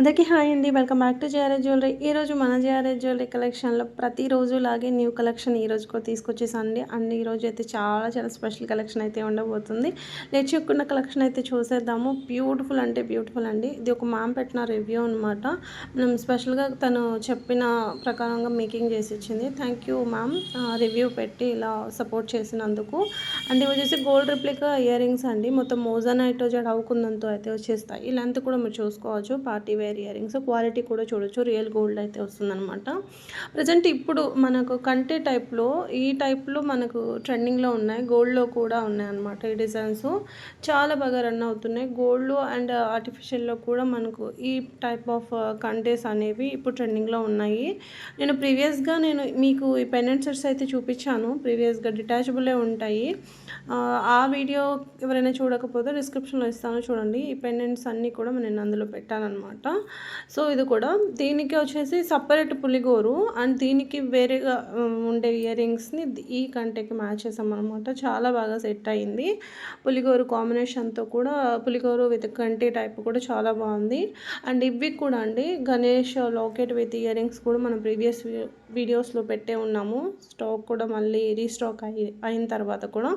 అందరికీ హాయ్ అండి. Welcome back to JRS jewellery. ఈరోజు మన జేఆర్ఎస్ జ్యువెలరీ కలెక్షన్లో ప్రతిరోజు లాగే న్యూ కలెక్షన్ ఈ రోజు కూడా తీసుకొచ్చేసండి అండ్ ఈ రోజు అయితే చాలా చాలా స్పెషల్ కలెక్షన్ అయితే ఉండబోతుంది. లేచుకున్న కలెక్షన్ అయితే చూసేద్దాము. బ్యూటిఫుల్ అంటే బ్యూటిఫుల్ అండి. ఇది ఒక మ్యామ్ పెట్టిన రివ్యూ అనమాట మనం స్పెషల్గా తను చెప్పిన ప్రకారంగా మేకింగ్ చేసి ఇచ్చింది. థ్యాంక్ యూ మ్యామ్ రివ్యూ పెట్టి ఇలా సపోర్ట్ చేసినందుకు. అండ్ ఇవి వచ్చేసి గోల్డ్ రిప్లికా ఇయర్ రింగ్స్ అండి. మొత్తం మోజా నైట్ జడ అవుకుందంతో అయితే వచ్చేస్తాయి. ఈ లెంత్ కూడా మీరు చూసుకోవచ్చు. Party wear earrings quality కూడా చూడొచ్చు. రియల్ గోల్డ్ అయితే వస్తుందన్నమాట. ప్రజెంట్ ఇప్పుడు మనకు కంటే టైప్లో ఈ టైప్లో మనకు ట్రెండింగ్లో ఉన్నాయి. గోల్డ్లో కూడా ఉన్నాయి అనమాట ఈ డిజైన్స్. చాలా బాగా రన్ అవుతున్నాయి. గోల్డ్ అండ్ ఆర్టిఫిషియల్లో కూడా మనకు ఈ టైప్ ఆఫ్ కంటేస్ అనేవి ఇప్పుడు ట్రెండింగ్లో ఉన్నాయి. నేను ప్రీవియస్గా నేను మీకు ఈ పెండెంట్ సెట్స్ అయితే చూపించాను. ప్రీవియస్గా డిటాచబులే ఉంటాయి. ఆ వీడియో ఎవరైనా చూడకపోతే డిస్క్రిప్షన్లో ఇస్తాను. చూడండి. ఈ పెండెంట్స్ అన్నీ కూడా నేను అందులో పెట్టానమాట సో ఇది కూడా దీనికి వచ్చేసి సపరేట్ పులిగోరు అండ్ దీనికి వేరేగా ఉండే ఇయర్ రింగ్స్ని ఈ కంటెకి మ్యాచ్ చేసాం అనమాట చాలా బాగా సెట్ అయింది. పులిగోరు కాంబినేషన్తో కూడా పులిగోరు విత్ కంటి టైప్ కూడా చాలా బాగుంది. అండ్ ఇవి కూడా అండి Ganesh locket with ear rings కూడా మనం ప్రీవియస్ వీడియోస్లో పెట్టే ఉన్నాము. స్టాక్ కూడా మళ్ళీ రీస్టాక్ అయి అయిన తర్వాత కూడా.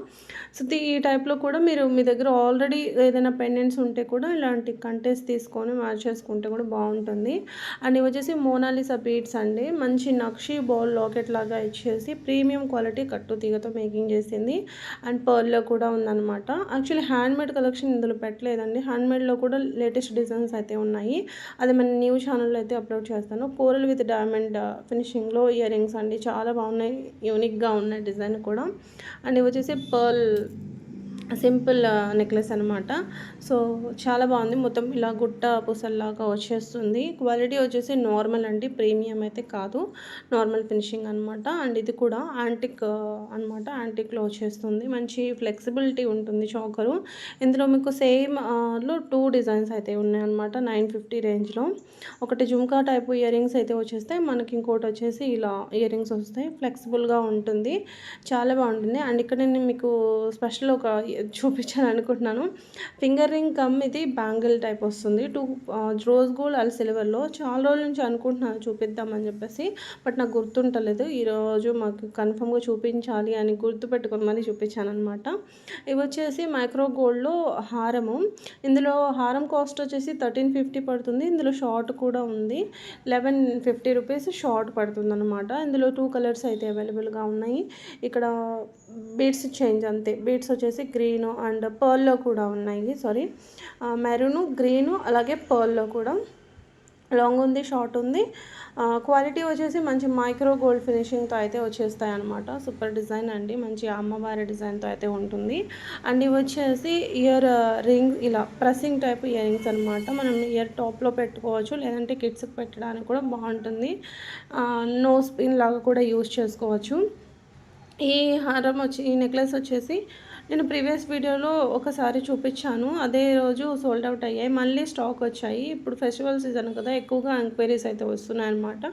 సో ఈ టైప్లో కూడా మీరు మీ దగ్గర ఆల్రెడీ ఏదైనా పెండెంట్స్ ఉంటే కూడా ఇలాంటి కంటెస్ట్ తీసుకొని మ్యాచ్ చేసుకుంటే కూడా బాగుంటుంది. అండ్ ఇవి వచ్చేసి మోనాలిసా బీడ్స్ అండి. మంచి నక్షి బాల్ లాకెట్ లాగా ఇచ్చేసి ప్రీమియం క్వాలిటీ కట్టు తీగతో మేకింగ్ చేసింది. అండ్ పర్ల్లో కూడా ఉందన్నమాట. యాక్చువల్లీ హ్యాండ్మేడ్ కలెక్షన్ ఇందులో పెట్టలేదండి. హ్యాండ్మేడ్లో కూడా లేటెస్ట్ డిజైన్స్ అయితే ఉన్నాయి. అది మన న్యూ ఛానల్లో అయితే అప్లోడ్ చేస్తాను. కోరల్ విత్ డైమండ్ ఫినిషింగ్లో ఇయర్ రింగ్స్ అండి. చాలా బాగున్నాయి. యూనిక్గా ఉన్నాయి డిజైన్ కూడా. అండ్ ఇవి వచ్చేసి పర్ల్ సింపుల్ నెక్లెస్ అనమాట సో చాలా బాగుంది. మొత్తం ఇలా గుట్ట పూసల్లాగా వచ్చేస్తుంది. క్వాలిటీ వచ్చేసి నార్మల్ అండి. ప్రీమియం అయితే కాదు. నార్మల్ ఫినిషింగ్ అనమాట అండ్ ఇది కూడా యాంటిక్ అనమాట యాంటిక్లో వచ్చేస్తుంది. మంచి ఫ్లెక్సిబిలిటీ ఉంటుంది చోకరు. ఇందులో మీకు సేమ్లో టూ డిజైన్స్ అయితే ఉన్నాయన్నమాట నైన్ ఫిఫ్టీ రేంజ్లో. ఒకటి జుమ్కా టైప్ ఇయర్ రింగ్స్ అయితే వచ్చేస్తాయి. మనకి ఇంకోటి వచ్చేసి ఇలా ఇయర్ రింగ్స్ వస్తాయి. ఫ్లెక్సిబుల్గా ఉంటుంది. చాలా బాగుంటుంది. అండ్ ఇక్కడ నేను మీకు స్పెషల్ ఒక చూపించాను అనుకుంటున్నాను. ఫింగర్ రింగ్ కమ్ ఇది బ్యాంగిల్ టైప్ వస్తుంది. టూ రోజ్ గోల్డ్ అల్ సిల్వర్లో. చాలా రోజుల నుంచి అనుకుంటున్నాను చూపిద్దామని చెప్పేసి బట్ నాకు గుర్తుంటలేదు. ఈరోజు మాకు కన్ఫర్మ్గా చూపించాలి అని గుర్తు పెట్టుకొని మరీ చూపించాను అనమాట ఇవి వచ్చేసి మైక్రో గోల్డ్లో హారము. ఇందులో హారం కాస్ట్ వచ్చేసి థర్టీన్ ఫిఫ్టీ పడుతుంది. ఇందులో షార్ట్ కూడా ఉంది. లెవెన్ ఫిఫ్టీ రూపీస్ షార్ట్ పడుతుంది అనమాట ఇందులో టూ కలర్స్ అయితే అవైలబుల్గా ఉన్నాయి. ఇక్కడ బీడ్స్ చేంజ్ అంతే. బీడ్స్ వచ్చేసి గ్రీన్ అండ్ పర్ల్లో కూడా ఉన్నాయి. సారీ మెరూను గ్రీను అలాగే పర్ల్లో కూడా. లాంగ్ ఉంది షార్ట్ ఉంది. క్వాలిటీ వచ్చేసి మంచి మైక్రో గోల్డ్ ఫినిషింగ్తో అయితే వచ్చేస్తాయి అనమాట సూపర్ డిజైన్ అండి మంచి అమ్మవారి డిజైన్తో అయితే ఉంటుంది. అండ్ ఇవి వచ్చేసి ఇయర్ రింగ్ ఇలా ప్రెస్సింగ్ టైప్ ఇయర్ రింగ్స్ అనమాట మనం ఇయర్ టాప్లో పెట్టుకోవచ్చు లేదంటే కిడ్స్కి పెట్టడానికి కూడా బాగుంటుంది. నో స్పిన్ లాగా కూడా యూజ్ చేసుకోవచ్చు. ఈ హారం వచ్చి ఈ నెక్లెస్ వచ్చేసి నేను ప్రీవియస్ వీడియోలో ఒకసారి చూపించాను. అదే రోజు సోల్డ్ అవుట్ అయ్యాయి. మళ్ళీ స్టాక్ వచ్చాయి. ఇప్పుడు ఫెస్టివల్ సీజన్ కదా ఎక్కువగా ఎంక్వైరీస్ అయితే వస్తున్నాయి అనమాట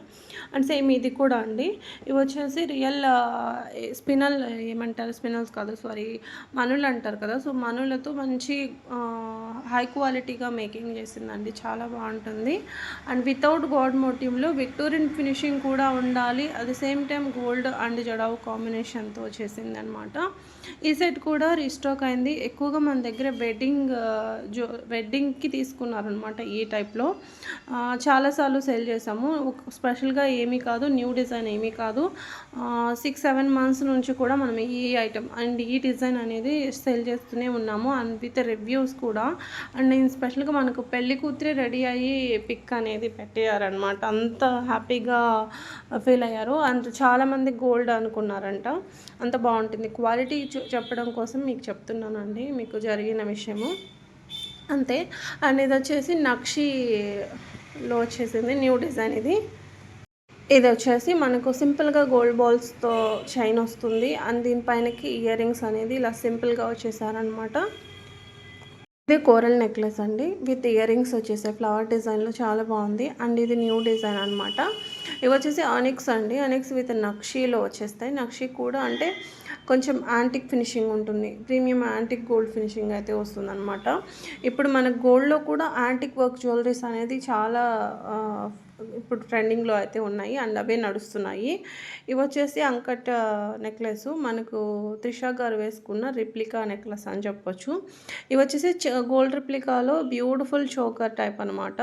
అండ్ సేమ్ ఇది కూడా అండి. ఇవి వచ్చేసి రియల్ స్పినల్ ఏమంటారు? స్పినల్స్ కాదు సారీ మనులు అంటారు కదా. సో మనులతో మంచి హై క్వాలిటీగా మేకింగ్ చేసిందండి. చాలా బాగుంటుంది. అండ్ వితౌట్ గోల్డ్ మోటివ్లో విక్టోరియన్ ఫినిషింగ్ కూడా ఉండాలి. At the same time gold and jadau కాంబినేషన్తో చేసింది అనమాట ఈ సెట్ కూడా కూడా రీస్టాక్ అయింది. ఎక్కువగా మన దగ్గర వెడ్డింగ్ జో వెడ్డింగ్కి తీసుకున్నారనమాట ఈ టైప్లో చాలాసార్లు సేల్ చేసాము స్పెషల్గా ఏమీ కాదు న్యూ డిజైన్ ఏమీ కాదు. సిక్స్ సెవెన్ మంత్స్ నుంచి కూడా మనం ఈ ఐటమ్ అండ్ ఈ డిజైన్ అనేది సేల్ చేస్తూనే ఉన్నాము అండ్ విత్ రివ్యూస్ కూడా. అండ్ నేను స్పెషల్గా మనకు పెళ్ళి కూతురే రెడీ అయ్యి పిక్ అనేది పెట్టారనమాట అంత హ్యాపీగా ఫీల్ అయ్యారు. అండ్ చాలామంది గోల్డ్ అనుకున్నారంట. అంత బాగుంటుంది. క్వాలిటీ చెప్పడం కోసం కోసం మీకు చెప్తున్నానండి మీకు జరిగిన విషయము. అంతే. అండ్ ఇది వచ్చేసి నక్షిలో వచ్చేసింది న్యూ డిజైన్ ఇది. ఇది వచ్చేసి మనకు సింపుల్గా గోల్డ్ బాల్స్తో చైన్ వస్తుంది. అండ్ దీనిపైనకి ఇయర్ రింగ్స్ అనేది ఇలా సింపుల్గా వచ్చేసారనమాట ఇది కోరల్ నెక్లెస్ అండి. విత్ ఇయర్ రింగ్స్ వచ్చేసాయి ఫ్లవర్ డిజైన్లో చాలా బాగుంది. అండ్ ఇది న్యూ డిజైన్ అనమాట ఇవి వచ్చేసి అనిక్స్ అండి. అనిక్స్ విత్ నక్షీలో వచ్చేస్తాయి. నక్షి కూడా అంటే కొంచెం యాంటిక్ ఫినిషింగ్ ఉంటుంది. ప్రీమియం యాంటిక్ గోల్డ్ ఫినిషింగ్ అయితే వస్తుంది అనమాట ఇప్పుడు మన గోల్డ్లో కూడా యాంటిక్ వర్క్ జ్యువెలరీస్ అనేది చాలా ఇప్పుడు ట్రెండింగ్లో అయితే ఉన్నాయి. అండ్ అవే నడుస్తున్నాయి. ఇవి వచ్చేసి అంకట్ నెక్లెస్. మనకు త్రిష గారు వేసుకున్న రిప్లికా నెక్లెస్ అని చెప్పొచ్చు. ఇవి వచ్చేసి గోల్డ్ రిప్లికాలో బ్యూటిఫుల్ చోకర్ టైప్ అనమాట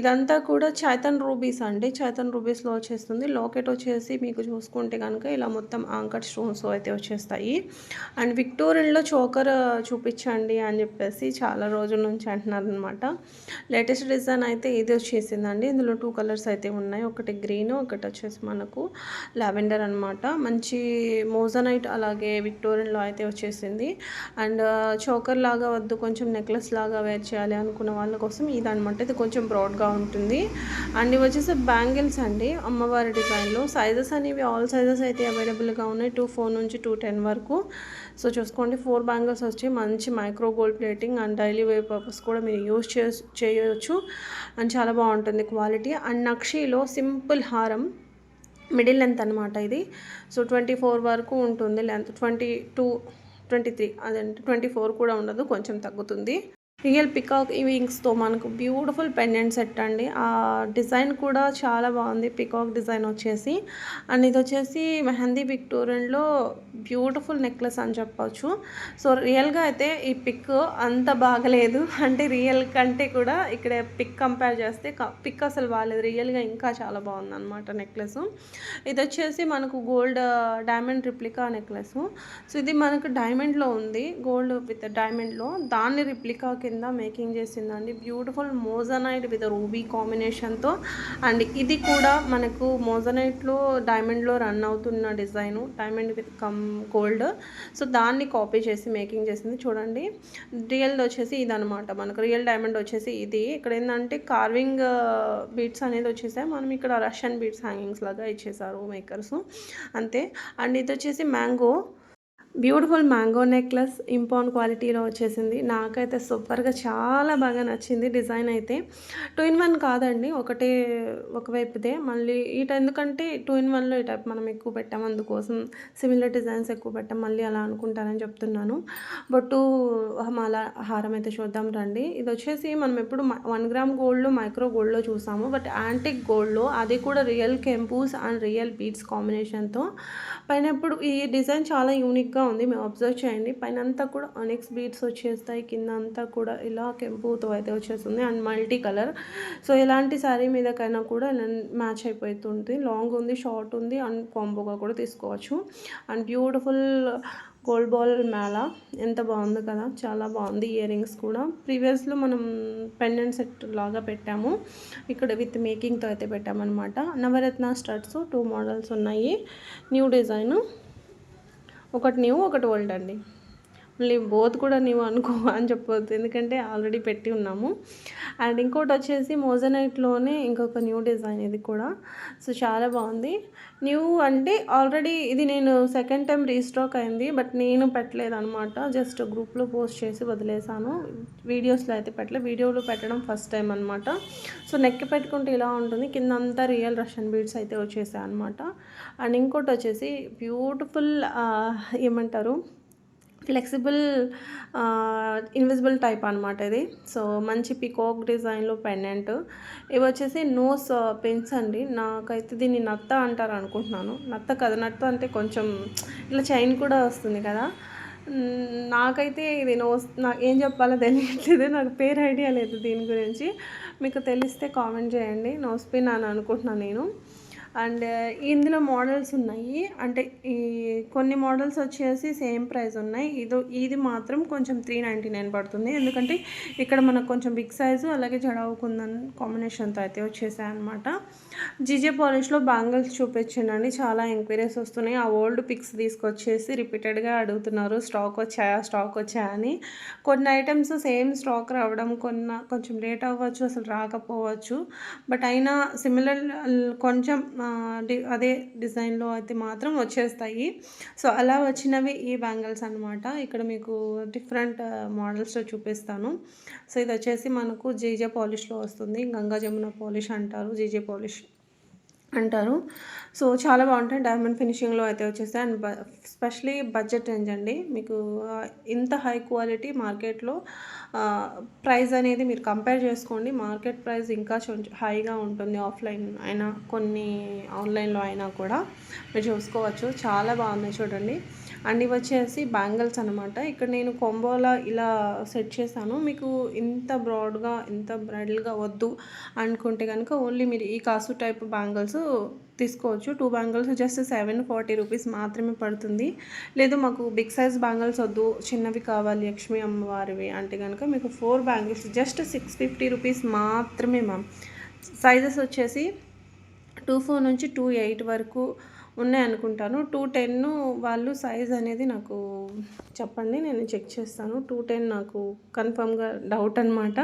ఇదంతా కూడా చైతన్ రూబీస్ అండి. చైతన్ రూబీస్లో వచ్చేస్తుంది. లోకెట్ వచ్చేసి మీకు చూసుకుంటే కనుక ఇలా మొత్తం అంకట్ స్టోన్స్ అయితే వచ్చేస్తాయి. అండ్ విక్టోరియన్లో చోకర్ చూపించండి అని చెప్పేసి చాలా రోజుల నుంచి అంటున్నారు అనమాట లేటెస్ట్ డిజైన్ అయితే ఇది వచ్చేసిందండి. ఇందులో టూ కలర్స్ అయితే ఉన్నాయి. ఒకటి గ్రీన్ ఒకటి వచ్చేసి మనకు లావెండర్ అనమాట మంచి మోజనైట్ అలాగే విక్టోరియన్లో అయితే వచ్చేసింది. అండ్ చోకర్ లాగా వద్దు కొంచెం నెక్లెస్ లాగా వేర్ చేయాలి అనుకున్న వాళ్ళ కోసం ఇది అనమాట ఇది కొంచెం బ్రాడ్గా ఉంటుంది. అండ్ ఇవి వచ్చేసి బ్యాంగిల్స్ అండి. అమ్మవారి డిజైన్లో సైజెస్ అనేవి ఆల్ సైజెస్ అయితే అవైలబుల్గా ఉన్నాయి. టూ ఫోర్ నుంచి టూ టెన్ వరకు. సో చూసుకోండి ఫోర్ బ్యాంగిల్స్ వచ్చి మంచి micro gold plating and daily wear purpose కూడా మీరు యూజ్ చే చేయొచ్చు. అండ్ చాలా బాగుంటుంది క్వాలిటీ అండ్ నక్షీలో సింపుల్ హారం మిడిల్ లెంత్ అనమాట ఇది. సో ట్వంటీ ఫోర్ వరకు ఉంటుంది length twenty two twenty three అదంటే ట్వంటీ ఫోర్ కూడా ఉండదు కొంచెం తగ్గుతుంది. రియల్ పికాక్ వింగ్స్తో మనకు బ్యూటిఫుల్ పెండెంట్ సెట్ అండి. ఆ డిజైన్ కూడా చాలా బాగుంది. పికాక్ డిజైన్ వచ్చేసి. అండ్ ఇది వచ్చేసి మెహందీ విక్టోరియన్లో బ్యూటిఫుల్ నెక్లెస్ అని చెప్పవచ్చు సో రియల్గా అయితే ఈ పిక్ అంత బాగలేదు. అంటే రియల్ కంటే కూడా ఇక్కడ పిక్ కంపేర్ చేస్తే పిక్ అసలు బాగాలేదు రియల్గా ఇంకా చాలా బాగుంది అనమాట నెక్లెస్. ఇది వచ్చేసి మనకు gold diamond replica necklace. So ఇది మనకు డైమండ్లో ఉంది. గోల్డ్ విత్ డైమండ్లో. దాన్ని రిప్లికా కింద మేకింగ్ చేసిందండి బ్యూటిఫుల్ మోజనైట్ విత్ రూబీ కాంబినేషన్తో. అండ్ ఇది కూడా మనకు మోజనైట్లో డైమండ్లో రన్ అవుతున్న design diamond with come gold. So దాన్ని కాపీ చేసి మేకింగ్ చేసింది. చూడండి రియల్ వచ్చేసి ఇది మనకు రియల్ డైమండ్ వచ్చేసి ఇది. ఇక్కడ ఏంటంటే కార్వింగ్ బీట్స్ అనేది వచ్చేసాయి. మనం ఇక్కడ రష్యన్ బీట్స్ హ్యాంగింగ్స్ లాగా ఇచ్చేసారు మేకర్స్. అంతే. అండ్ ఇది వచ్చేసి మ్యాంగో. బ్యూటిఫుల్ మ్యాంగో నెక్లెస్ ఇంపాన్ క్వాలిటీలో వచ్చేసింది. నాకైతే సూపర్గా చాలా బాగా నచ్చింది డిజైన్ అయితే. టూ ఇన్ వన్ కాదండి ఒకటే ఒకవైపుదే మళ్ళీ ఇటు ఎందుకంటే టూ ఇన్ వన్లో ఈ టైప్ మనం ఎక్కువ పెట్టాం అందుకోసం సిమిలర్ డిజైన్స్ ఎక్కువ పెట్టాం మళ్ళీ అలా అనుకుంటానని చెప్తున్నాను. బొట్టు మాల హారం అయితే చూద్దాం రండి. ఇది వచ్చేసి మనం ఎప్పుడు వన్ గ్రామ్ గోల్డ్లో మైక్రో గోల్డ్లో చూసాము. బట్ యాంటిక్ గోల్డ్లో అది కూడా రియల్ కెంపూస్ అండ్ రియల్ బీట్స్ కాంబినేషన్తో పైన ఇప్పుడు ఈ డిజైన్ చాలా యూనిక్గా ఉంది. మేము అబ్జర్వ్ చేయండి. పైన అంతా కూడా అనెక్స్ బీట్స్ వచ్చేస్తాయి. కింద అంతా కూడా ఇలా కెంపుతో అయితే వచ్చేస్తుంది. అండ్ మల్టీ కలర్ సో ఎలాంటి శారీ మీదకైనా కూడా మ్యాచ్ అయిపోతుంది. లాంగ్ ఉంది షార్ట్ ఉంది. అండ్ కాంబోగా కూడా తీసుకోవచ్చు. అండ్ బ్యూటిఫుల్ గోల్డ్ బాల్ మేళ ఎంత బాగుంది కదా. చాలా బాగుంది ఇయర్ రింగ్స్ కూడా ప్రీవియస్లో మనం పెండెంట్ సెట్ లాగా పెట్టాము. ఇక్కడ విత్ మేకింగ్తో అయితే పెట్టామన్నమాట. నవరత్న స్టడ్స్ టూ మోడల్స్ ఉన్నాయి. న్యూ డిజైన్ ఒకటి న్యూ ఒకటి ఓల్డ్ అండి. మళ్ళీ బోత్ కూడా నీవు అనుకో అని చెప్పవద్దు ఎందుకంటే ఆల్రెడీ పెట్టి ఉన్నాము. అండ్ ఇంకోటి వచ్చేసి మోజనైట్లోనే ఇంకొక న్యూ డిజైన్ ఇది కూడా. సో చాలా బాగుంది. న్యూ అంటే ఆల్రెడీ ఇది నేను సెకండ్ టైం రీస్టాక్ అయింది. బట్ నేను పెట్టలేదు అనమాట జస్ట్ గ్రూప్లో పోస్ట్ చేసి వదిలేసాను వీడియోస్లో అయితే పెట్టలేదు వీడియోలో పెట్టడం ఫస్ట్ టైం అనమాట సో నెక్ పెట్టుకుంటే ఇలా ఉంటుంది. కింద అంతా రియల్ రష్యన్ బీడ్స్ అయితే వచ్చేసాయి అనమాట అండ్ ఇంకోటి వచ్చేసి బ్యూటిఫుల్ ఏమంటారు? ఫ్లెక్సిబుల్ ఇన్విజిబుల్ టైప్ అనమాట ఇది. సో మంచి పికాక్ డిజైన్లో పెండెంట్. ఇవి వచ్చేసి నోస్ పెన్స్ అండి. నాకైతే దీన్ని నత్త అంటారు అనుకుంటున్నాను. నత్త కదా నత్త అంటే కొంచెం ఇట్లా చైన్ కూడా వస్తుంది కదా. నాకైతే ఇది నోస్ నాకు ఏం చెప్పాలో తెలియట్లేదు. నాకు పేరు ఐడియా లేదు దీని గురించి. మీకు తెలిస్తే కామెంట్ చేయండి. నోస్ పిన్ అని అనుకుంటున్నాను నేను. అండ్ ఇందులో మోడల్స్ ఉన్నాయి. అంటే ఈ కొన్ని మోడల్స్ వచ్చేసి సేమ్ ప్రైస్ ఉన్నాయి. ఇది ఇది మాత్రం కొంచెం త్రీ నైంటీ నైన్ పడుతుంది. ఎందుకంటే ఇక్కడ మనకు కొంచెం బిగ్ సైజు అలాగే జడవుకుందని కాంబినేషన్తో అయితే వచ్చేసాయి అనమాట జీజే పాలిష్లో బ్యాంగిల్స్ చూపించండి చాలా ఎంక్వైరీస్ వస్తున్నాయి. ఆ ఓల్డ్ పిక్స్ తీసుకొచ్చేసి రిపీటెడ్గా అడుగుతున్నారు. స్టాక్ వచ్చాయా స్టాక్ వచ్చాయా అని. కొన్ని ఐటమ్స్ సేమ్ స్టాక్ రావడం కొన్న కొంచెం లేట్ అవ్వచ్చు అసలు రాకపోవచ్చు. బట్ అయినా సిమిలర్ కొంచెం అదే డిజైన్లో అయితే మాత్రం వచ్చేస్తాయి. సో అలా వచ్చినవి ఈ బ్యాంగిల్స్ అనమాట ఇక్కడ మీకు డిఫరెంట్ మోడల్స్లో చూపిస్తాను. సో ఇది వచ్చేసి మనకు జీజే పాలిష్లో వస్తుంది. గంగా జమున పాలిష్ అంటారు. జీజే పాలిష్ అంటారు. సో చాలా బాగుంటాయి. డైమండ్ ఫినిషింగ్లో అయితే వచ్చేస్తాయి. అండ్ బ స్పెషలీ బడ్జెట్ రేంజ్ అండి. మీకు ఇంత హై క్వాలిటీ మార్కెట్లో ప్రైస్ అనేది మీరు కంపేర్ చేసుకోండి. మార్కెట్ ప్రైస్ ఇంకా కొంచెం హైగా ఉంటుంది ఆఫ్లైన్ అయినా కొన్ని ఆన్లైన్లో అయినా కూడా మీరు చూసుకోవచ్చు. చాలా బాగున్నాయి చూడండి. అండ్ ఇవి వచ్చేసి బ్యాంగిల్స్ అనమాట ఇక్కడ నేను కొంబోలా ఇలా సెట్ చేశాను. మీకు ఇంత బ్రాడ్గా ఇంత బ్రైడల్గా వద్దు అనుకుంటే కనుక ఓన్లీ మీరు ఈ కాసు టైప్ బ్యాంగిల్స్ తీసుకోవచ్చు. Two bangles just seven forty rupees మాత్రమే పడుతుంది. లేదు మాకు బిగ్ సైజ్ బ్యాంగిల్స్ వద్దు. చిన్నవి కావాలి లక్ష్మీ అమ్మవారివి అంటే కనుక మీకు four bangles just six fifty rupees మాత్రమే మ్యామ్. సైజెస్ వచ్చేసి టూ ఫోర్ నుంచి టూ ఎయిట్ వరకు ఉన్నాయి అనుకుంటాను. టూ టెన్ వాళ్ళు సైజ్ అనేది నాకు చెప్పండి నేను చెక్ చేస్తాను. టూ టెన్ నాకు కన్ఫర్మ్గా డౌట్ అనమాట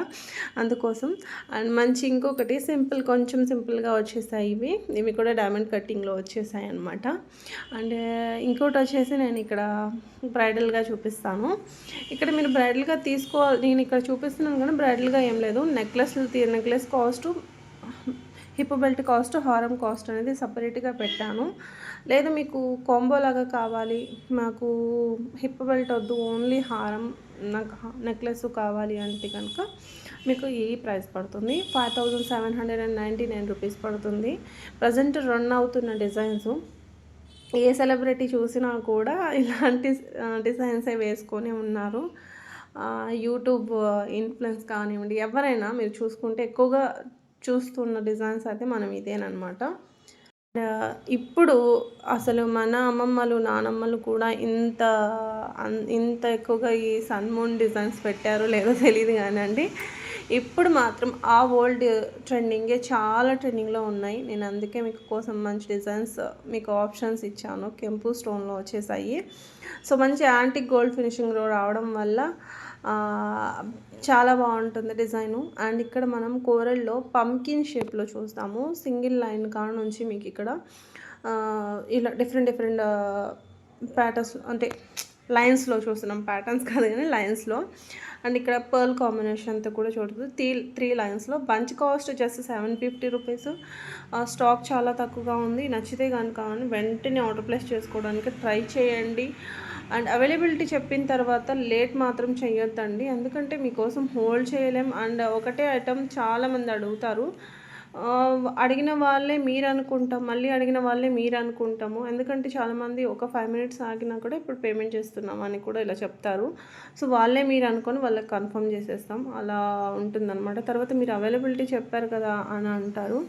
అందుకోసం అండ్ మంచి ఇంకొకటి సింపుల్ కొంచెం సింపుల్గా వచ్చేసాయి ఇవి. ఇవి కూడా డైమండ్ కట్టింగ్లో వచ్చేసాయి అనమాట అండ్ ఇంకోటి వచ్చేసి నేను ఇక్కడ బ్రైడల్గా చూపిస్తాను. ఇక్కడ మీరు బ్రైడల్గా తీసుకోవాలి నేను ఇక్కడ చూపిస్తున్నాను కానీ బ్రైడల్గా ఏం లేదు. Necklace necklace cost hip belt cost హారం కాస్ట్ అనేది సపరేట్గా పెట్టాను. లేదు మీకు కాంబో లాగా కావాలి. మాకు హిప్ బెల్ట్ వద్దు ఓన్లీ హారం నాకు నెక్లెస్ కావాలి అంటే కనుక మీకు ఈ ప్రైస్ పడుతుంది. Five thousand seven hundred and ninety nine rupees పడుతుంది. ప్రజెంట్ రన్ అవుతున్న డిజైన్స్ ఏ సెలబ్రిటీ చూసినా కూడా ఇలాంటి డిజైన్సే వేసుకొని ఉన్నారు. యూట్యూబ్ ఇన్ఫ్లుయెన్స్ కానివ్వండి ఎవరైనా మీరు చూసుకుంటే ఎక్కువగా చూస్తున్న డిజైన్స్ అయితే మనం ఇదేనమాట ఇప్పుడు అసలు మన అమ్మమ్మలు నానమ్మలు కూడా ఇంత అన్- ఇంత ఎక్కువగా ఈ సన్మూన్ డిజైన్స్ పెట్టారో లేదో తెలియదు కానండి. ఇప్పుడు మాత్రం ఆ ఓల్డ్ ట్రెండింగే చాలా ట్రెండింగ్లో ఉన్నాయి. నేను అందుకే మీకు కోసం మంచి డిజైన్స్ మీకు ఆప్షన్స్ ఇచ్చాను. కెంపు స్టోన్లో వచ్చేసాయి. సో మంచి యాంటిక్ గోల్డ్ ఫినిషింగ్లో రావడం వల్ల చాలా బాగుంటుంది డిజైను. అండ్ ఇక్కడ మనం కోరల్లో పంకిన్ షేప్లో చూస్తాము. సింగిల్ లైన్ కాడ నుంచి మీకు ఇక్కడ ఇలా డిఫరెంట్ డిఫరెంట్ ప్యాటర్న్స్ అంటే లైన్స్లో చూస్తున్నాం. ప్యాటర్న్స్ కాదు కానీ లైన్స్లో. అండ్ ఇక్కడ పర్ల్ కాంబినేషన్తో కూడా చూడదు త్రీ త్రీ లైన్స్లో. Bunch cost just seven fifty rupees. Stock చాలా తక్కువగా ఉంది. నచ్చితే కనుక వెంటనే ఆర్డర్ ప్లేస్ చేసుకోవడానికి ట్రై చేయండి. అండ్ అవైలబిలిటీ చెప్పిన తర్వాత లేట్ మాత్రం చేయొద్దండి ఎందుకంటే మీకోసం హోల్డ్ చేయలేం. అండ్ ఒకటే ఐటమ్ చాలామంది అడుగుతారు. అడిగిన వాళ్ళే మీరు అనుకుంటాం మళ్ళీ అడిగిన వాళ్ళే మీరు అనుకుంటాము ఎందుకంటే చాలామంది ఒక ఫైవ్ మినిట్స్ ఆగినా కూడా ఇప్పుడు పేమెంట్ చేస్తున్నాం అని కూడా ఇలా చెప్తారు. సో వాళ్ళే మీరు అనుకొని వాళ్ళకి కన్ఫర్మ్ చేసేస్తాం. అలా ఉంటుందన్నమాట. తర్వాత మీరు అవైలబిలిటీ చెప్పారు కదా అని అంటారు.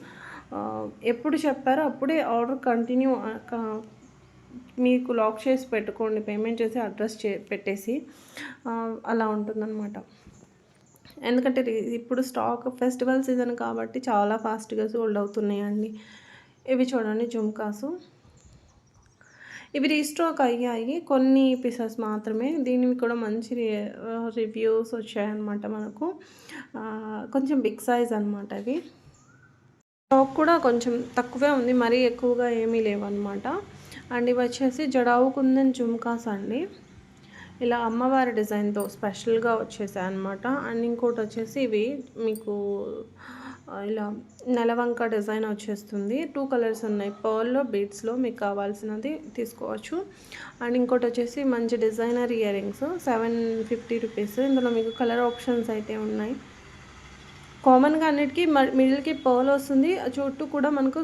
ఎప్పుడు చెప్పారో అప్పుడే ఆర్డర్ కంటిన్యూ మీకు లాక్ చేసి పెట్టుకోండి పేమెంట్ చేసి అడ్రస్ చే పెట్టేసి అలా ఉంటుందన్నమాట. ఎందుకంటే ఇప్పుడు స్టాక్ ఫెస్టివల్ సీజన్ కాబట్టి చాలా ఫాస్ట్గా సోల్డ్ అవుతున్నాయండి. ఇవి చూడండి జుమ్కాసు. ఇవి రీస్టాక్ అయ్యాయి. కొన్ని పీసెస్ మాత్రమే. దీనికి కూడా మంచి రివ్యూస్ వచ్చాయన్నమాట మనకు. కొంచెం బిగ్ సైజ్ అనమాట ఇవి స్టాక్ కూడా కొంచెం తక్కువే ఉంది. మరీ ఎక్కువగా ఏమీ లేవన్నమాట. అండ్ ఇవి వచ్చేసి జడావు కుందన్ జుమ్కాస్ అండి. ఇలా అమ్మవారి డిజైన్తో స్పెషల్గా వచ్చేసాయి అనమాట అండ్ ఇంకోటి వచ్చేసి ఇవి మీకు ఇలా నెలవంక డిజైన్ వచ్చేస్తుంది. టూ కలర్స్ ఉన్నాయి. పర్ల్లో బీడ్స్లో మీకు కావాల్సినది తీసుకోవచ్చు. అండ్ ఇంకోటి వచ్చేసి మంచి designer earrings seven fifty rupees. ఇందులో మీకు కలర్ ఆప్షన్స్ అయితే ఉన్నాయి. కామన్గా అన్నిటికీ మిడిల్కి పర్ల్ వస్తుంది. ఆ చుట్టూ కూడా మనకు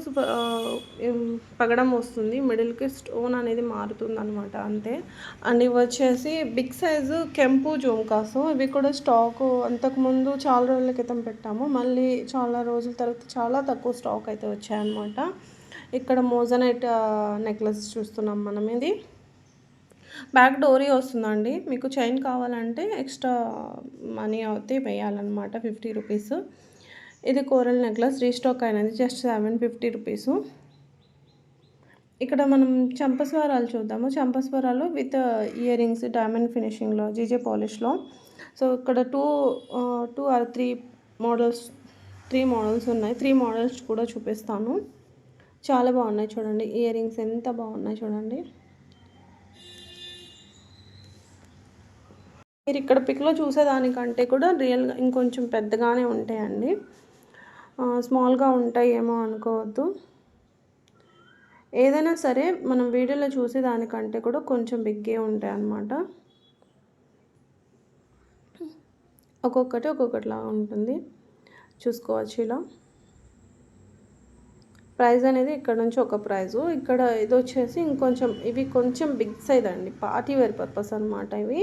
పగడం వస్తుంది. మిడిల్కి స్టోన్ అనేది మారుతుంది అనమాట అంతే. అండ్ ఇవి వచ్చేసి బిగ్ సైజు కెంపు జుమ్కాసు ఇవి కూడా స్టాక్ అంతకుముందు చాలా రోజుల క్రితం పెట్టాము. మళ్ళీ చాలా రోజుల తర్వాత చాలా తక్కువ స్టాక్ అయితే వచ్చాయన్నమాట. ఇక్కడ మోజనైట్ నెక్లెస్ చూస్తున్నాం మనం ఇది. బ్యాక్ డోరీ వస్తుందండి. మీకు చైన్ కావాలంటే ఎక్స్ట్రా మనీ అయితే వేయాలన్నమాట ఫిఫ్టీ రూపీస్. ఇది కోరల్ నెక్లెస్ రీస్టాక్ అయినది జస్ట్ సెవెన్ ఫిఫ్టీ రూపీస్. ఇక్కడ మనం చంపస్వరాలు చూద్దాము. చంపస్వరాలు విత్ ఇయర్ రింగ్స్ డైమండ్ ఫినిషింగ్లో జీజే పాలిష్లో. సో ఇక్కడ two two or three models three models ఉన్నాయి. త్రీ మోడల్స్ కూడా చూపిస్తాను. చాలా బాగున్నాయి చూడండి. ఇయర్ రింగ్స్ ఎంత బాగున్నాయి చూడండి. మీరు ఇక్కడ పిక్లో చూసేదానికంటే కూడా రియల్గా ఇంకొంచెం పెద్దగానే ఉంటాయండి. స్మాల్గా స్మాల్గా ఏమో అనుకోవద్దు. ఏదైనా సరే మనం వీడియోలో చూసేదానికంటే కూడా కొంచెం బిగ్గే ఉంటాయి అన్నమాట ఒక్కొక్కటి ఒక్కొక్కటిలా ఉంటుంది. చూసుకోవచ్చు ఇలా. ప్రైజ్ అనేది ఇక్కడ నుంచి ఒక ప్రైజు. ఇక్కడ ఇది వచ్చేసి ఇంకొంచెం ఇవి కొంచెం బిగ్ సైజ్ అండి. పార్టీ వేర్ పర్పస్ అనమాట ఇవి.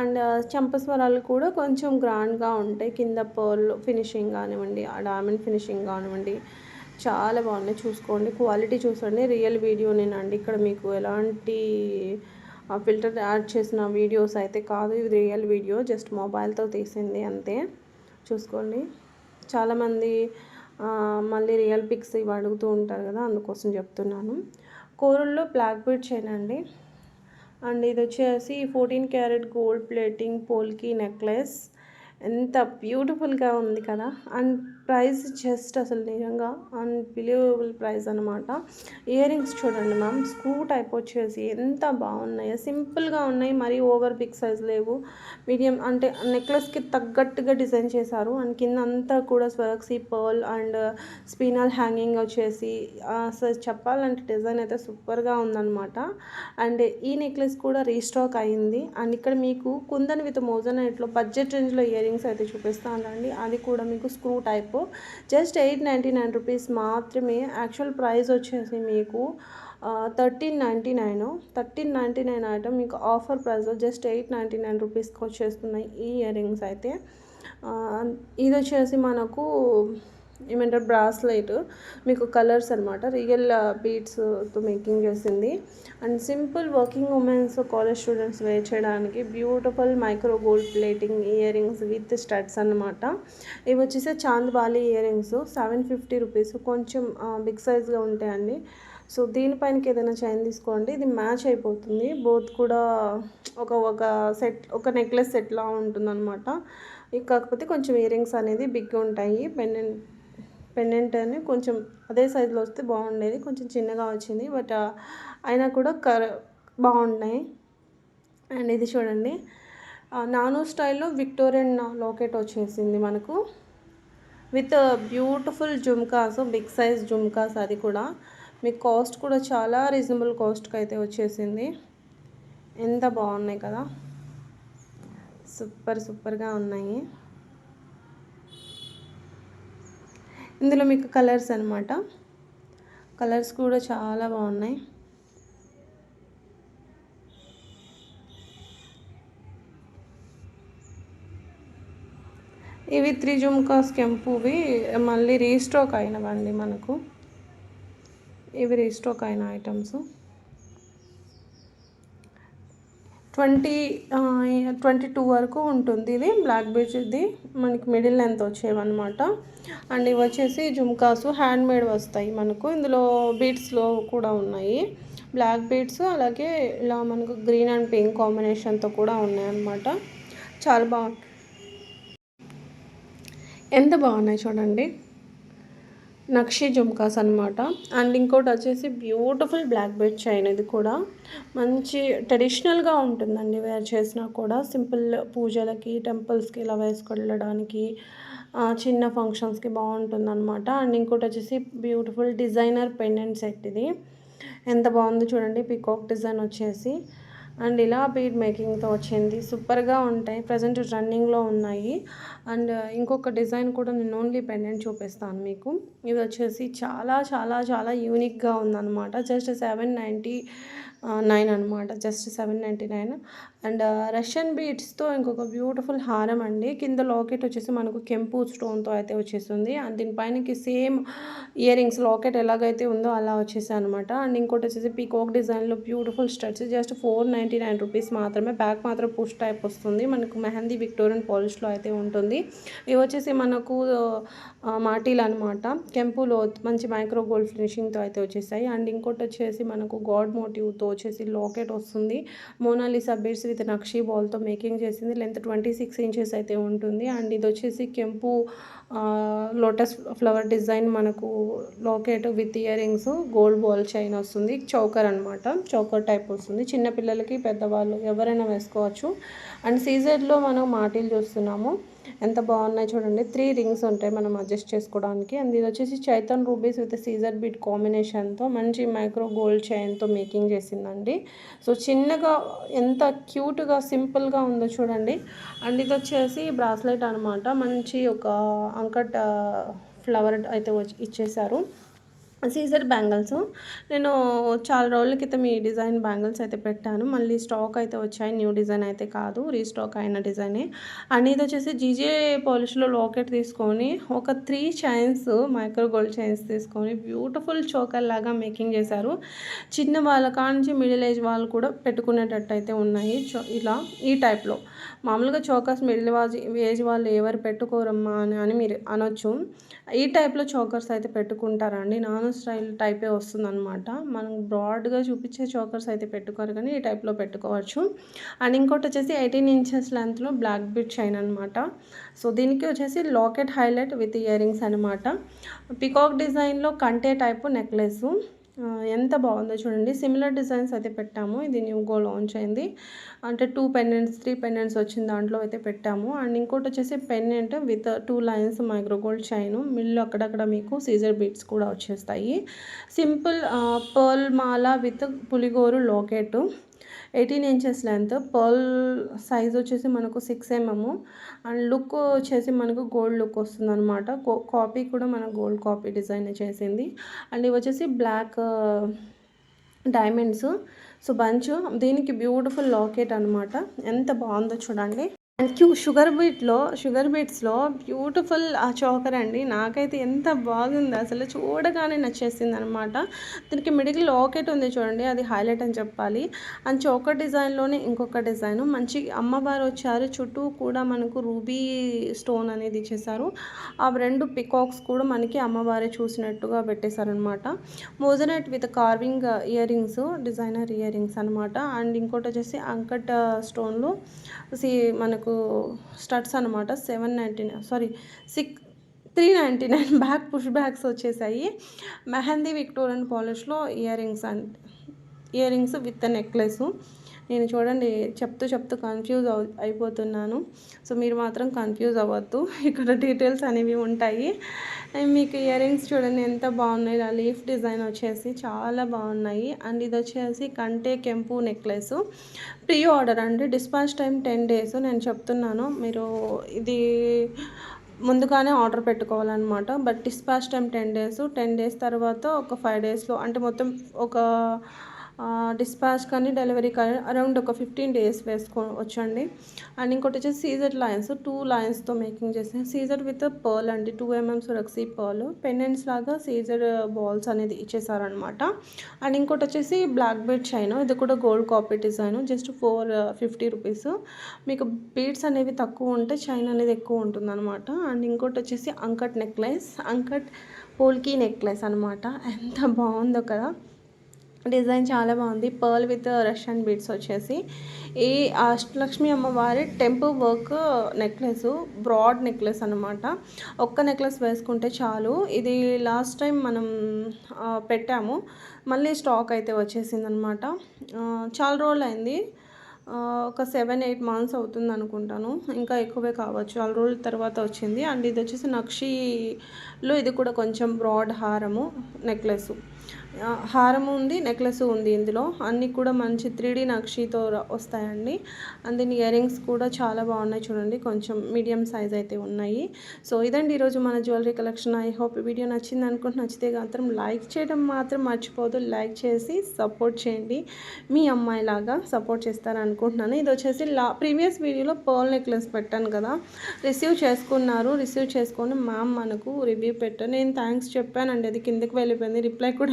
అండ్ చంపస్వరాలు కూడా కొంచెం గ్రాండ్గా ఉంటాయి. కింద పర్ల్ ఫినిషింగ్ కానివ్వండి ఆ డైమండ్ ఫినిషింగ్ కానివ్వండి చాలా బాగున్నాయి. చూసుకోండి క్వాలిటీ చూసండి. రియల్ వీడియోనేనండి ఇక్కడ మీకు ఎలాంటి ఫిల్టర్ యాడ్ చేసిన వీడియోస్ అయితే కాదు. ఇది రియల్ వీడియో జస్ట్ మొబైల్తో తీసింది అంతే. చూసుకోండి. చాలామంది మళ్ళీ రియల్ పిక్స్ ఇవి అడుగుతూ ఉంటారు కదా అందుకోసం చెప్తున్నాను. కోరల్లో బ్లాక్ బీడ్ చేయనండి అండ్ ఇది వచ్చేసి fourteen carat gold plating polki necklace. ఎంత బ్యూటిఫుల్గా ఉంది కదా. అండ్ ప్రైస్ జస్ట్ అసలు నిజంగా అన్బిలీవబుల్ ప్రైస్ అనమాట ఇయర్ రింగ్స్ చూడండి మ్యామ్ స్క్రూ టైప్ వచ్చేసి ఎంత బాగున్నాయో సింపుల్గా ఉన్నాయి మరీ ఓవర్ బిగ్ సైజ్ లేవు. మీడియం అంటే నెక్లెస్కి తగ్గట్టుగా డిజైన్ చేశారు. అండ్ కింద అంతా కూడా Swarovski pearl and spinel hanging వచ్చేసి అసలు చెప్పాలంటే డిజైన్ అయితే సూపర్గా ఉందన్నమాట. అండ్ ఈ నెక్లెస్ కూడా రీస్టాక్ అయింది. అండ్ ఇక్కడ మీకు కుందన్ విత్ మోజన్ ఇట్లో బడ్జెట్ రేంజ్లో ఇయర్ రింగ్స్ అయితే చూపిస్తానండి అది కూడా మీకు screw type just eight ninety nine rupees మాత్రమే యాక్చువల్ ప్రైస్ వచ్చేసి మీకు thirteen ninety nine thirteen ninety nine item మీకు ఆఫర్ ప్రైస్లో జస్ట్ ఎయిట్ నైంటీ నైన్ రూపీస్కి వచ్చేస్తున్నాయి ఈ ఇయర్ రింగ్స్ అయితే ఇది వచ్చేసి మనకు ఏమంటారు బ్రాస్లైట్ మీకు కలర్స్ అనమాట రియల్ బీట్స్తో మేకింగ్ చేసింది. And simple working women's college students wear చేయడానికి beautiful micro gold plating earrings with studs అనమాట ఇవి వచ్చేసి chandbali earrings seven fifty rupees. కొంచెం బిగ్ సైజ్గా ఉంటాయండి. సో దీనిపైనకి ఏదైనా చైన్ తీసుకోండి. ఇది మ్యాచ్ అయిపోతుంది. బోత్ కూడా ఒక ఒక సెట్ ఒక నెక్లెస్ సెట్లా ఉంటుందన్నమాట. కాకపోతే కొంచెం ఇయర్ రింగ్స్ అనేది బిగ్గా ఉంటాయి. పెండెంట్ పెండెంట్ అని కొంచెం అదే సైజులో వస్తే బాగుండేది. కొంచెం చిన్నగా వచ్చింది. బట్ అయినా కూడా కర బాగున్నాయి. అండ్ ఇది చూడండి. నానో స్టైల్లో విక్టోరియన్ లాకెట్ వచ్చేసింది మనకు. With beautiful jhumkas big size jhumkas అది కూడా. మీకు కాస్ట్ కూడా చాలా రీజనబుల్ కాస్ట్కి అయితే వచ్చేసింది. ఎంత బాగున్నాయి కదా. సూపర్ సూపర్గా ఉన్నాయి. ఇందులో మీకు కలర్స్ అనమాట కలర్స్ కూడా చాలా బాగున్నాయి. ఇవి త్రీ జుమ్కాస్ కెంపువి మళ్ళీ రీస్టాక్ అయినవండి మనకు. ఇవి రీస్టాక్ అయిన ఐటమ్స్. ట్వంటీ ట్వంటీ టూ వరకు ఉంటుంది ఇది. బ్లాక్ బీచ్ది మనకి మిడిల్ లెంత్ వచ్చేవన్నమాట. అండ్ ఇవి వచ్చేసి జుమ్కాసు హ్యాండ్ మేడ్ వస్తాయి మనకు. ఇందులో బీట్స్లో కూడా ఉన్నాయి. బ్లాక్ బీట్స్ అలాగే ఇలా మనకు గ్రీన్ అండ్ పింక్ కాంబినేషన్తో కూడా ఉన్నాయన్నమాట. చాలా బాగుంది ఎంత బాగున్నాయి చూడండి. నక్షి జుమ్కాస్ అనమాట అండ్ ఇంకోటి వచ్చేసి బ్యూటిఫుల్ బ్లాక్ బెడ్ చైన్ ఇది కూడా. మంచి ట్రెడిషనల్గా ఉంటుందండి వేర్ చేసినా కూడా. సింపుల్ పూజలకి టెంపుల్స్కి ఇలా వేసుకెళ్ళడానికి చిన్న ఫంక్షన్స్కి బాగుంటుంది అనమాట అండ్ ఇంకోటి వచ్చేసి బ్యూటిఫుల్ డిజైనర్ పెండెంట్ సెట్ ఇది. ఎంత బాగుందో చూడండి పికాక్ డిజైన్ వచ్చేసి. అండ్ ఇలా బీడ్ మేకింగ్తో వచ్చింది. సూపర్గా ఉంటాయి. ప్రజెంట్ రన్నింగ్లో ఉన్నాయి. అండ్ ఇంకొక డిజైన్ కూడా నేను ఓన్లీ పెండెంట్ చూపిస్తాను మీకు. ఇది వచ్చేసి చాలా చాలా చాలా యూనిక్గా ఉందన్నమాట. జస్ట్ సెవెన్ నైంటీ నైన్ అనమాట just seven ninety nine and Russian బీట్స్తో ఇంకొక బ్యూటిఫుల్ హారం అండి. కింద లాకెట్ వచ్చేసి మనకు కెంపు స్టోన్తో అయితే వచ్చేస్తుంది. అండ్ దీనిపైనకి సేమ్ ఇయర్ రింగ్స్ లాకెట్ ఎలాగైతే ఉందో అలా వచ్చేసాయి అనమాట అండ్ ఇంకోటి వచ్చేసి పీకాక్ డిజైన్లో beautiful studs just four ninety nine rupees మాత్రమే. బ్యాక్ మాత్రం పుష్ టైప్ వస్తుంది. మనకు మెహందీ విక్టోరియన్ పాలిష్లో అయితే ఉంటుంది. ఇవి వచ్చేసి మనకు మాటీలు అనమాట కెంపులో మంచి మైక్రో గోల్డ్ ఫినిషింగ్తో అయితే వచ్చేసాయి. అండ్ ఇంకోటి వచ్చేసి మనకు గాడ్ మోటివ్తో వచ్చేసి లాకెట్ వస్తుంది. మోనాలిసా బీడ్స్ విత్ నక్షి బాల్తో మేకింగ్ చేసింది. లెంత్ ట్వంటీ సిక్స్ ఇంచెస్ అయితే ఉంటుంది. అండ్ ఇది వచ్చేసి కెంపు లోటస్ ఫ్లవర్ డిజైన్ మనకు locket with earrings gold ball chain వస్తుంది. చౌకర్ అనమాట చౌకర్ టైప్ వస్తుంది. చిన్నపిల్లలకి పెద్దవాళ్ళు ఎవరైనా వేసుకోవచ్చు. అండ్ సీజర్లో మనం మాటిల్ చూస్తున్నాము. ఎంత బాగున్నాయి చూడండి. త్రీ రింగ్స్ ఉంటాయి మనం అడ్జస్ట్ చేసుకోవడానికి. అండ్ ఇది వచ్చేసి చైతన్ రూబీస్ విత్ సీజర్ బీట్ కాంబినేషన్తో మంచి మైక్రో గోల్డ్ చైన్తో మేకింగ్ చేసిందండి. సో చిన్నగా ఎంత క్యూట్గా సింపుల్గా ఉందో చూడండి. అండ్ ఇది వచ్చేసి బ్రాస్లెట్ అనమాట మంచి ఒక అంకట్ ఫ్లవర్ uh, అయితే వచ్చి ఇచ్చేసారు సీజర్ బ్యాంగిల్స్. నేను చాలా రోజుల క్రితం ఈ డిజైన్ బ్యాంగిల్స్ అయితే పెట్టాను. మళ్ళీ స్టాక్ అయితే వచ్చాయి. న్యూ డిజైన్ అయితే కాదు. రీస్టాక్ అయిన డిజైనే. అండ్ ఇది వచ్చేసి జీజే పోలిష్లో లాకెట్ తీసుకొని ఒక three chains micro gold chains తీసుకొని బ్యూటిఫుల్ చోకర్ లాగా మేకింగ్ చేశారు. చిన్న వాళ్ళ కానించి మిడిల్ ఏజ్ వాళ్ళు కూడా పెట్టుకునేటట్టు అయితే ఉన్నాయి. ఇలా ఈ టైప్లో మామూలుగా చోకర్స్ మిడిల్ ఏజ్ వాళ్ళు ఎవరు పెట్టుకోరమ్మా అని అని మీరు అనొచ్చు. ఈ టైప్లో చోకర్స్ అయితే పెట్టుకుంటారండి. నాన్ స్టైల్ టైపే వస్తుందన్నమాట. మనం బ్రాడ్గా చూపించే చోకర్స్ అయితే పెట్టుకోరు కానీ ఈ టైప్లో పెట్టుకోవచ్చు. అండ్ ఇంకోటి వచ్చేసి ఎయిటీన్ ఇంచెస్ లెంత్లో బ్లాక్ బిట్ షైన్ అనమాట సో దీనికి వచ్చేసి locket highlight with ear rings అనమాట పికాక్ డిజైన్లో కంటే టైపు నెక్లెస్ ఎంత బాగుందో చూడండి. సిమిలర్ డిజైన్స్ అయితే పెట్టాము. ఇది న్యూగో లాంచ్ అయింది. అంటే టూ పెన్నెంట్స్ త్రీ పెన్నెంట్స్ వచ్చిన దాంట్లో అయితే పెట్టాము. అండ్ ఇంకోటి వచ్చేసి pendant with two lines micro gold chain mill అక్కడక్కడ మీకు సీజర్ బీట్స్ కూడా వచ్చేస్తాయి. సింపుల్ పర్ల్ మాల with పులిగోరు locket eighteen inches length. Pearl size వచ్చేసి మనకు సిక్స్ ఎంఎం అండ్ లుక్ వచ్చేసి మనకు గోల్డ్ లుక్ వస్తుంది అనమాట కాపీ కూడా మన గోల్డ్ కాపీ డిజైన్ చేసింది. అండ్ ఇవి వచ్చేసి బ్లాక్ డైమండ్స్. సో బంచ్ దీనికి బ్యూటిఫుల్ లాకెట్ అనమాట ఎంత బాగుందో చూడండి. క్యూ షుగర్ బీట్లో షుగర్ బీట్స్లో బ్యూటిఫుల్ ఆ చోకర్ అండి. నాకైతే ఎంత బాగుంది. అసలు చూడగానే నచ్చేసింది అనమాట దీనికి మిడిల్ లాకెట్ ఉంది చూడండి అది హైలైట్ అని చెప్పాలి. అండ్ చోకర్ డిజైన్లోనే ఇంకొక డిజైన్. మంచి అమ్మవారు వచ్చారు. చుట్టూ కూడా మనకు రూబీ స్టోన్ అనేది ఇచ్చేసారు ఆ రెండు పికాక్స్ కూడా మనకి అమ్మవారే చూసినట్టుగా పెట్టేశారనమాట. Moissanite with carving ear rings designer ear rings అనమాట. అండ్ ఇంకోటి వచ్చేసి అంకట్ స్టోన్లో. సి మనకు స్టడ్స్ అనమాట seven ninety nine sorry six three ninety nine back push bags వచ్చేసాయి. Mehndi Victorian పాలిష్లో ear rings and ear rings with necklace. నేను చూడండి చెప్తూ చెప్తూ కన్ఫ్యూజ్ అవు అయిపోతున్నాను. సో మీరు మాత్రం కన్ఫ్యూజ్ అవ్వద్దు. ఇక్కడ డీటెయిల్స్ అనేవి ఉంటాయి. అండ్ మీకు ఇయర్ రింగ్స్ చూడండి ఎంత బాగున్నాయి. ఇలా లీఫ్ డిజైన్ వచ్చేసి చాలా బాగున్నాయి. అండ్ ఇది వచ్చేసి కంటే కెంపు నెక్లెస్. ప్రీ ఆర్డర్ అండి. డిస్పాచ్ టైం టెన్ డేస్ నేను చెప్తున్నాను. మీరు ఇది ముందుగానే ఆర్డర్ పెట్టుకోవాలన్నమాట. But dispatch time ten days. Ten days తర్వాత ఒక ఫైవ్ డేస్లో అంటే మొత్తం ఒక డిస్పాచ్ కానీ డెలివరీ కానీ అరౌండ్ ఒక ఫిఫ్టీన్ డేస్ వేసుకోవచ్చండి అండ్ ఇంకోటి వచ్చేసి సీజర్ లైన్స్ టూ లైన్స్తో మేకింగ్ చేసాను సీజర్ విత్ పర్ల్ అండి టూ ఎంఎం సురక్సీ పర్ల్ పెండెంట్స్ లాగా సీజర్ బాల్స్ uh, అనేది ఇచ్చేసారనమాట అండ్ ఇంకోటి వచ్చేసి బ్లాక్ బెడ్ చైన్ ఇది కూడా gold copy design just four fifty rupees మీకు బీడ్స్ అనేవి తక్కువ ఉంటే చైన్ అనేది ఎక్కువ ఉంటుందన్నమాట. అండ్ ఇంకోటి వచ్చేసి uncut necklace uncut polki necklace అనమాట ఎంత బాగుందో కదా. డిజైన్ చాలా బాగుంది. పర్ల్ విత్ రష్యన్ బీట్స్ వచ్చేసి. ఈ అష్టలక్ష్మి అమ్మవారి temple work necklace broad necklace అనమాట ఒక్క నెక్లెస్ వేసుకుంటే చాలు. ఇది లాస్ట్ టైం మనం పెట్టాము. మళ్ళీ స్టాక్ అయితే వచ్చేసింది అనమాట చాలా రోజులు అయింది ఒక సెవెన్ ఎయిట్ మంత్స్ అవుతుంది అనుకుంటాను. ఇంకా ఎక్కువే కావచ్చు. ఆ రోజుల తర్వాత వచ్చింది. అండ్ ఇది వచ్చేసి నక్షిలో ఇది కూడా కొంచెం బ్రాడ్ హారము నెక్లెస్. హారం ఉంది నెక్లెస్ ఉంది ఇందులో. అన్నీ కూడా మంచి త్రీ డీ నక్షితో వస్తాయండి. అండ్ దీని ఇయర్ రింగ్స్ కూడా చాలా బాగున్నాయి చూడండి. కొంచెం మీడియం సైజ్ అయితే ఉన్నాయి. సో ఇదండి ఈరోజు మన jewellery collection. I hope video నచ్చింది అనుకుంటే నచ్చితే మాత్రం లైక్ చేయడం మాత్రం మర్చిపోదు లైక్ చేసి సపోర్ట్ చేయండి. మీ అమ్మాయి లాగా సపోర్ట్ చేస్తారనుకుంటున్నాను ఇది వచ్చేసి లా ప్రీవియస్ వీడియోలో పర్ల్ నెక్లెస్ పెట్టాను కదా. రిసీవ్ చేసుకున్నారు. రిసీవ్ చేసుకొని మ్యామ్ మనకు రివ్యూ పెట్టాను నేను థ్యాంక్స్ చెప్పానండి. అది కిందకి వెళ్ళిపోయింది. రిప్లై కూడా